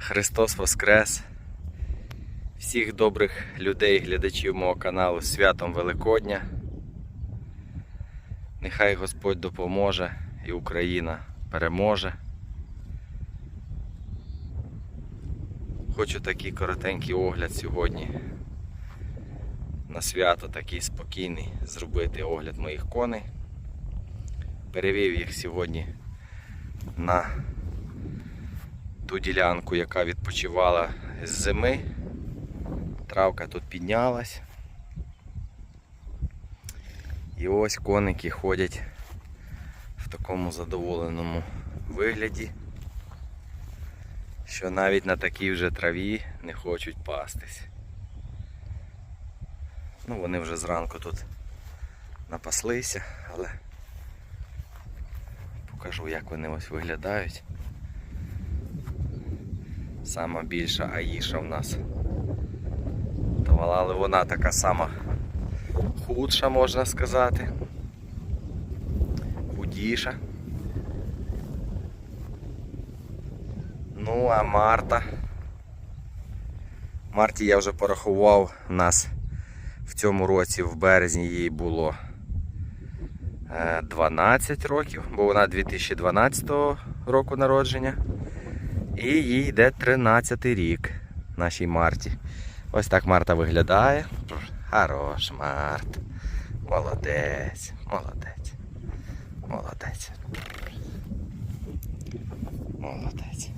Христос Воскрес! Всіх добрих людей, глядачів мого каналу святом Великодня. Нехай Господь допоможе і Україна переможе. Хочу такий коротенький огляд сьогодні на свято такий спокійний зробити огляд моїх коней. Перевів їх сьогодні на ту ділянку, яка відпочивала з зими. Травка тут піднялась. І ось коники ходять в такому задоволеному вигляді, що навіть на такій вже траві не хочуть пастись. Ну, вони вже зранку тут напаслися, але покажу, як вони ось виглядають. Сама більша аїша в нас. Але вона така сама худша, можна сказати. Худіша. Ну, а Марта. Марті я вже порахував, у нас в цьому році, в березні їй було е, 12 років, бо вона 2012 року народження. І їй йде 13 рік нашій Марті. Ось так Марта виглядає. Хорош, Март. Молодець, молодець. Молодець. Молодець.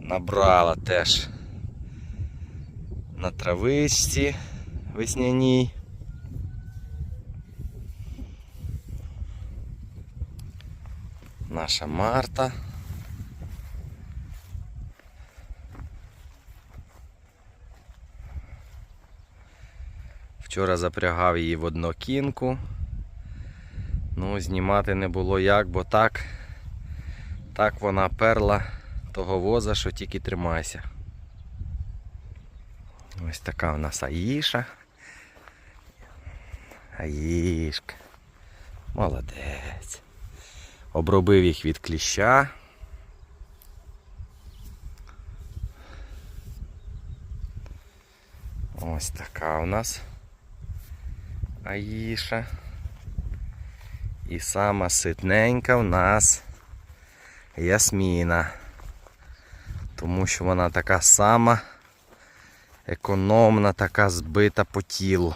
Набрала теж на травичці весняній. Наша Марта. Вчора запрягав її в однокінку. Ну, знімати не було як, бо так, так вона перла того воза, що тільки тримайся. Ось така у нас Аїша. Аїшка. Молодець. Обробив їх від кліща. Ось така у нас Аїша. І сама ситненька в нас Ясміна. Тому що вона така сама економна, така збита по тілу.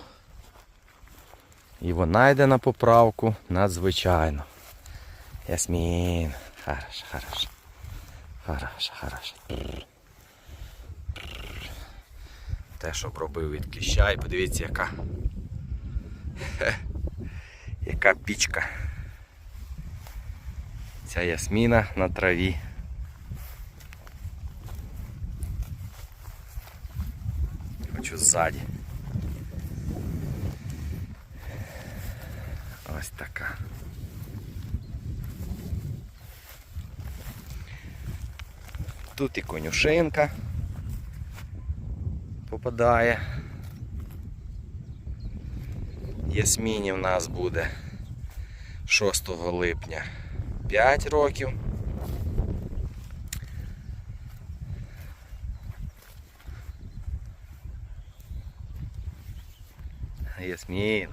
І вона йде на поправку надзвичайно. Ясмін. Хорошо, хорошо. Хорошо, хорошо. Теж обробив від кліща і подивіться яка. Яка пічка. Ця ясміна на траві. Хочу ззаді. Ось така. Тут і конюшинка попадає. Ясміні в нас буде 6 липня 5 років. Ясмін.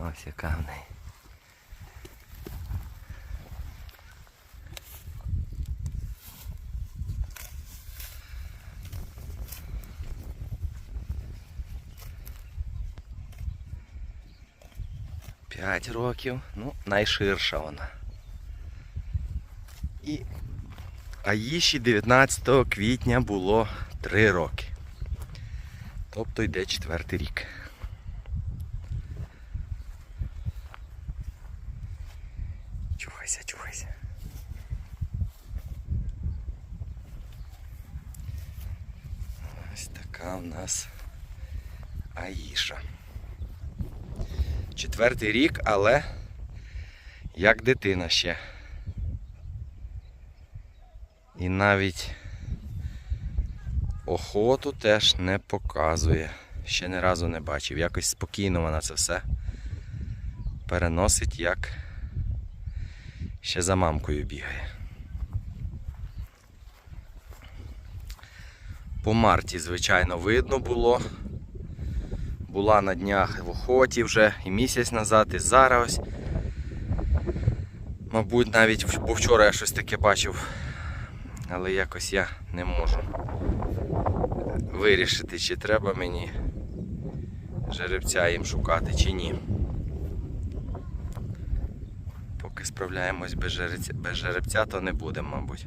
Ось яка в неї. П'ять років, ну, найширша вона. І Аїші 19 квітня було 3 роки. Тобто йде четвертий рік. Чухайся, чухайся. Ось така в нас Аїша. Четвертий рік, але як дитина ще. І навіть охоту теж не показує. Ще ні разу не бачив. Якось спокійно вона це все переносить, як ще за мамкою бігає. По марті, звичайно, видно було. Була на днях в охоті вже і місяць назад, і зараз ось. Мабуть, навіть бо вчора я щось таке бачив, але якось я не можу вирішити, чи треба мені жеребця їм шукати, чи ні. Поки справляємось без жеребця, без жеребця, то не будемо, мабуть.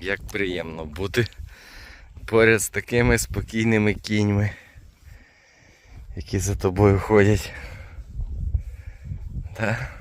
Як приємно бути поряд з такими спокійними кіньми, які за тобою ходять. Та?